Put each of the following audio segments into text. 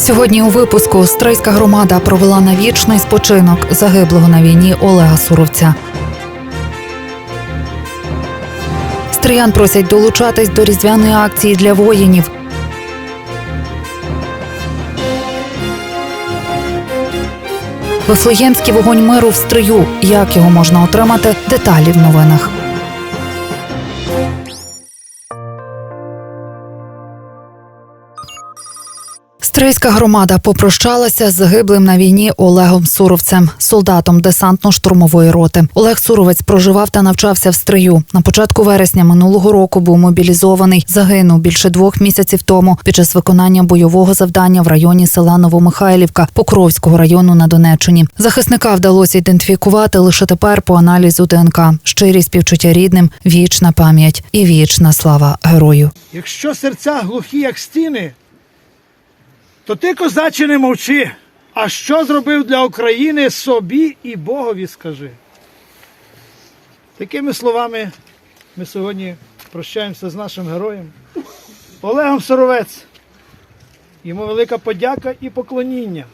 Сьогодні у випуску Стрийська громада провела на вічний спочинок загиблого на війні Олега Суровця. Стриян просять долучатись до різдвяної акції для воїнів. Вифлеємський вогонь миру в стрию. Як його можна отримати? Деталі в новинах. Стрийська громада попрощалася з загиблим на війні Олегом Суровцем, солдатом десантно-штурмової роти. Олег Суровець проживав та навчався в стрию. На початку вересня минулого року був мобілізований. Загинув більше двох місяців тому під час виконання бойового завдання в районі села Новомихайлівка Покровського району на Донеччині. Захисника вдалося ідентифікувати лише тепер по аналізу ДНК. Щирі співчуття рідним, вічна пам'ять і вічна слава герою. Якщо серця глухі, як стіни, то ти, козаче, не мовчи. А що зробив для України собі і Богові скажи. Такими словами ми сьогодні прощаємося з нашим героєм Олегом Соровець. Йому велика подяка і поклоніння.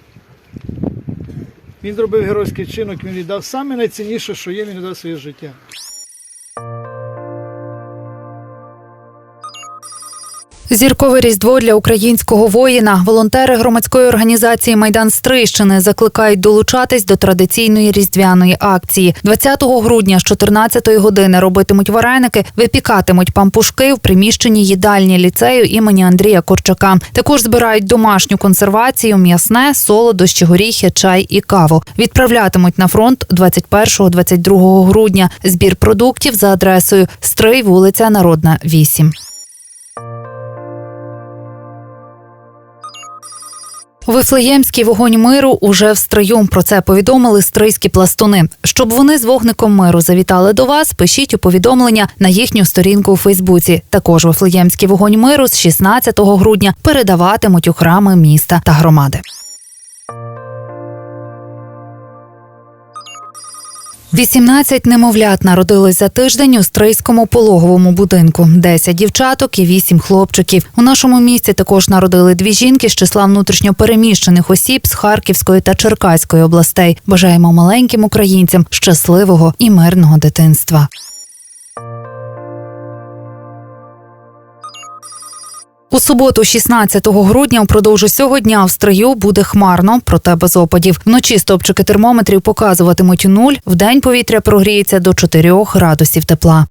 Він зробив геройський чинок, він віддав найцінніше, що є, він віддав своє життя. Зіркове різдво для українського воїна. Волонтери громадської організації Майдан Стрийщини закликають долучатись до традиційної різдвяної акції. 20 грудня з 14 години робитимуть вареники, випікатимуть пампушки в приміщенні їдальні ліцею імені Андрія Корчака. Також збирають домашню консервацію, м'ясне, солодощі, горіхи, чай і каву. Відправлятимуть на фронт 21-22 грудня. Збір продуктів за адресою Стрий, вулиця Народна, 8. Вифлеємський вогонь миру уже в строю. Про це повідомили стрийські пластуни. Щоб вони з вогником миру завітали до вас, пишіть у повідомлення на їхню сторінку у Фейсбуці. Також Вифлеємський вогонь миру з 16 грудня передаватимуть у храми міста та громади. 18 немовлят народилось за тиждень у стрийському пологовому будинку. 10 дівчаток і 8 хлопчиків. У нашому місті також народили дві жінки з числа внутрішньопереміщених осіб з Харківської та Черкаської областей. Бажаємо маленьким українцям щасливого і мирного дитинства. У суботу, 16 грудня, впродовж усього дня в стрию буде хмарно, проте без опадів. Вночі стопчики термометрів показуватимуть нуль. В день повітря прогріється до 4 градусів тепла.